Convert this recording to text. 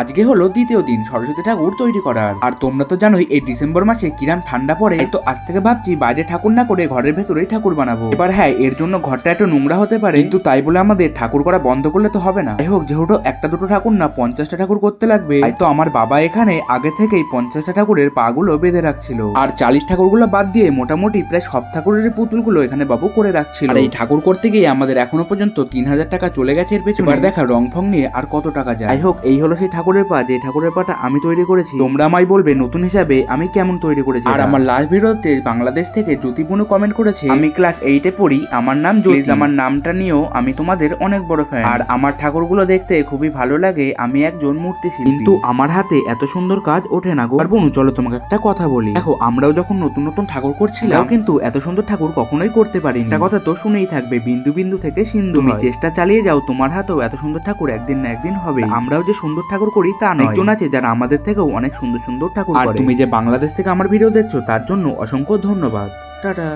আজকে হলো দ্বিতীয় দিন, সরস্বতী ঠাকুর তৈরি করার। আর তোমরা তো জানোই, এই ডিসেম্বর মাসে কিরাম ঠান্ডা পড়ে তো আজ থেকে ভাবছি বাইরে ঠাকুর না করে ঘরের ভেতরেই ঠাকুর বানাবো। এবার হ্যাঁ এর জন্য ঘরটা একটু নোংরা হতে পারে, কিন্তু তাই বলে আমাদের ঠাকুর করা বন্ধ করলে তো হবে না। যাই হোক, যেহেতু একটা দুটো ঠাকুর না, পঞ্চাশটা ঠাকুর করতে লাগবে, তাই তো আমার বাবা এখানে আগে থেকেই পঞ্চাশটা ঠাকুরের পাগুলো বেঁধে রাখছিল। আর চালিশ ঠাকুরগুলো বাদ দিয়ে মোটামুটি প্রায় সব ঠাকুরের পুতুলগুলো এখানে বাবু করে রাখছিল। এই ঠাকুর করতে গিয়ে আমাদের এখনও পর্যন্ত তিন হাজার টাকা চলে গেছে এর পেছনে। দেখা রং ফং নিয়ে আর কত টাকা যায়। হোক, এই হলো সেই ঠাকুরের পা যে ঠাকুরের পাটা আমি তৈরি করেছি তোমরা আমায় বলবে নতুন হিসাবে আমি কেমন তৈরি করেছি আর আমার লাস্ট ভিডিওতে বাংলাদেশ থেকে জ্যোতি বুনু কমেন্ট করেছে। আমি ক্লাস এইটে পড়ি আমার নাম জ্যোতি। আমার নামটা নিয়েও আমি তোমাদের অনেক বড় ফ্যান আর আমার ঠাকুরগুলো দেখতে খুবই ভালো লাগে আমি একজন মূর্তি শিল্পী। কিন্তু আমার হাতে এত সুন্দর কাজ ওঠে না গো। আর বোনু চলো তোমাকে একটা কথা বলি। দেখো আমরাও যখন নতুন নতুন ঠাকুর করছিলাম কিন্তু এত সুন্দর ঠাকুর কখনোই করতে পারিনি। একটা কথা তো শুনেই থাকবে বিন্দু বিন্দু থেকে সিন্ধু। চেষ্টা চালিয়ে যাও তোমার হাতেও এত সুন্দর ঠাকুর একদিন না একদিন হবে। আমরাও যে সুন্দর ঠাকুর করি তা নয়। একজন আছে যারা আমাদের থেকেও অনেক সুন্দর সুন্দর ঠাকুর আর তুমি যে বাংলাদেশ থেকে আমার ভিডিও দেখছ তার জন্য অসংখ্য ধন্যবাদ। টাটা।